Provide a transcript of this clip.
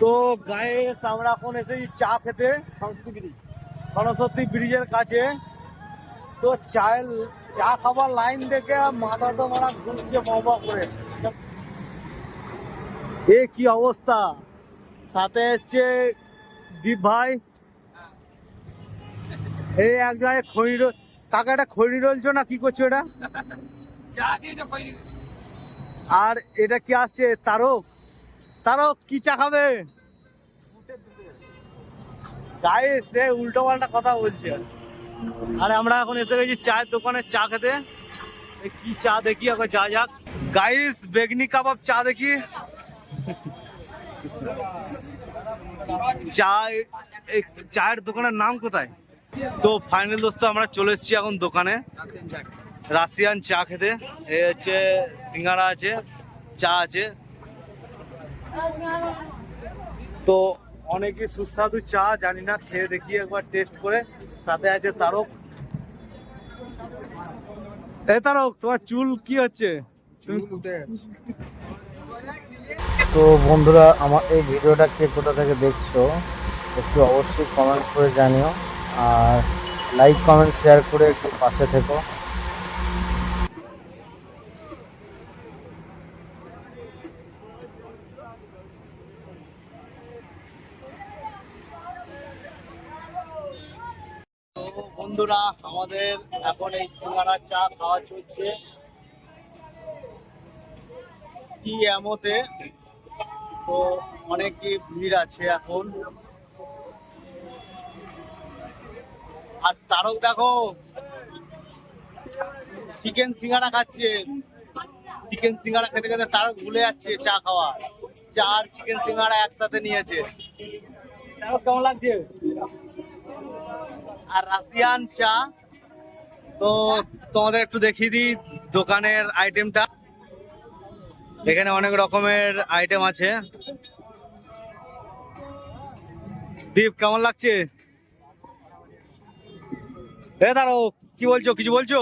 তো গায়ে আমরা এখন এসেছি চা খেতে সরস্বতী ব্রিজ সরস্বতী ব্রিজের কাছে। তো চায়ের চা খাবার লাইন দেখে মাথা তো মারা ঘুরছে বাবা করে। এ কি অবস্থা? সাথে এসছে দীপ ভাই। এই এক জায়গায় খড়ি রোল কাকা এটা খড়ি রোলছো না কি করছ এটা? আর এটা কি আসছে তারক? তারক, কি চা খাবে? গায়ে সে উল্টো পাল্টা কথা বলছে। আরে আমরা এখন এসে গেছি চায়ের দোকানে চা খেতে। কি চা দেখি এখন যা যাক। গাইস বেগনি কাবাব চা দেখি। চা চায়ের দোকানের নাম কোথায়? তো ফাইনাল দোস্ত, আমরা চলে এসেছি এখন দোকানে। রাশিয়ান চা খেতে। এ হচ্ছে সিঙ্গারা আছে, চা আছে। তো অনেকই সুস্বাদু চা জানি না খেয়ে দেখি একবার টেস্ট করে। সাথে আছে তারক। এ তারক তোমার চুল কি হচ্ছে? তো বন্ধুরা আমার এই ভিডিওটা কে কোথা থেকে দেখছ একটু অবশ্যই কমেন্ট করে জানিও। আর লাইক কমেন্ট শেয়ার করে একটু পাশে থেকো। বন্ধুরা, আমাদের এখন এই সিঙ্গারা চা খাওয়া চলছে। কি এমতে? তো অনেকই ভিড় আছে এখন। আর তারক দেখো, চিকেন সিঙ্গারা খাচ্ছে। চিকেন সিঙ্গারা খেতে খেতে তারক ভুলে যাচ্ছে চা খাওয়া। চা আর চিকেন সিঙ্গারা একসাথে নিয়েছে। তারক কেমন লাগছে? আর রাশিয়ান চা। তো তোমাদের একটু দেখিয়ে দিই দোকানের আইটেমটা এখানে অনেক রকমের আইটেম আছে। দীপ, কেমন লাগছে? এ দাঁড়ো কি বলছো, কিছু বলছো?